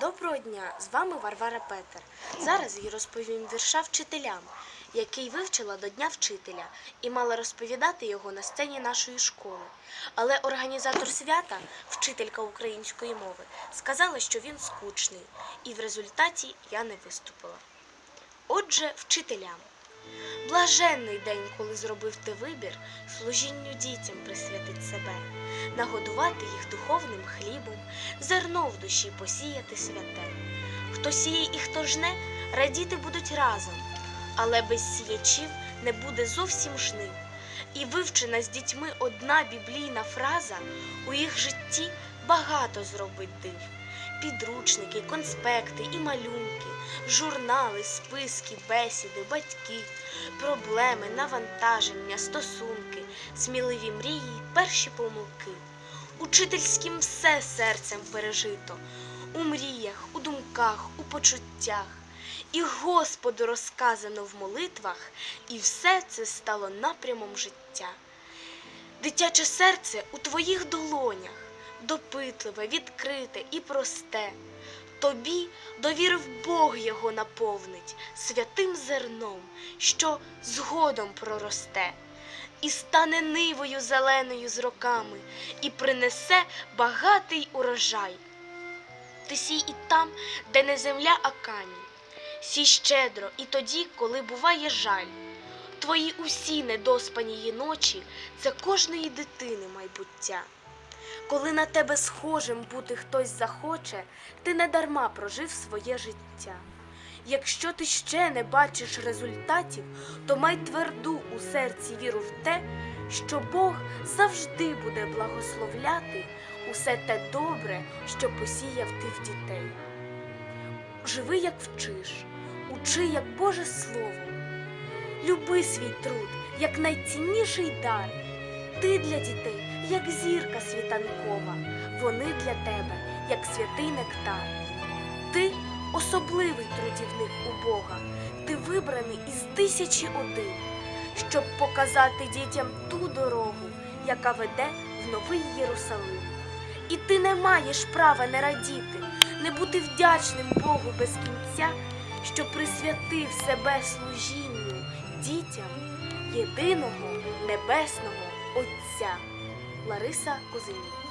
Доброго дня! З вами Варвара Петер. Зараз я розповім вірша вчителям, який вивчила до Дня вчителя і мала розповідати його на сцені нашої школи. Але організатор свята, вчителька української мови, сказала, що він скучний, і в результаті я не виступила. Отже, вчителям. Блаженний день, коли зробив ти вибір, служінню дітям присвятить себе, нагодувати їх духовним хлібом, зерно в душі посіяти святе. Хто сіє і хто жне, радіти будуть разом, але без сіячів не буде зовсім жнив. І вивчена з дітьми одна біблійна фраза у їх житті багато зробить див. Підручники, конспекти і малюнки, журнали, списки, бесіди, батьки, проблеми, навантаження, стосунки, сміливі мрії, перші помилки. Учительським все серцем пережито, у мріях, у думках, у почуттях. І Господу розказано в молитвах, і все це стало напрямом життя. Дитяче серце у твоїх долонях, допитливе, відкрите і просте. Тобі довірив Бог його наповнить святим зерном, що згодом проросте, і стане нивою зеленою з роками, і принесе багатий урожай. Ти сій і там, де не земля, а камінь. Сій щедро і тоді, коли буває жаль. Твої усі недоспані ночі це кожної дитини майбуття. Коли на тебе схожим бути хтось захоче, ти не дарма прожив своє життя. Якщо ти ще не бачиш результатів, то май тверду у серці віру в те, що Бог завжди буде благословляти усе те добре, що посіяв ти в дітей. Живи, як вчиш, учи, як Боже Слово. Люби свій труд, як найцінніший дар. Ти для дітей, як зірка світанкова, вони для тебе, як святий нектар. Ти особливий трудівник у Бога, ти вибраний із тисячі один, щоб показати дітям ту дорогу, яка веде в новий Єрусалим. І ти не маєш права не радіти, не бути вдячним Богу без кінця, що присвятив себе служінню дітям єдиного небесного Отця. Лариса Козинюк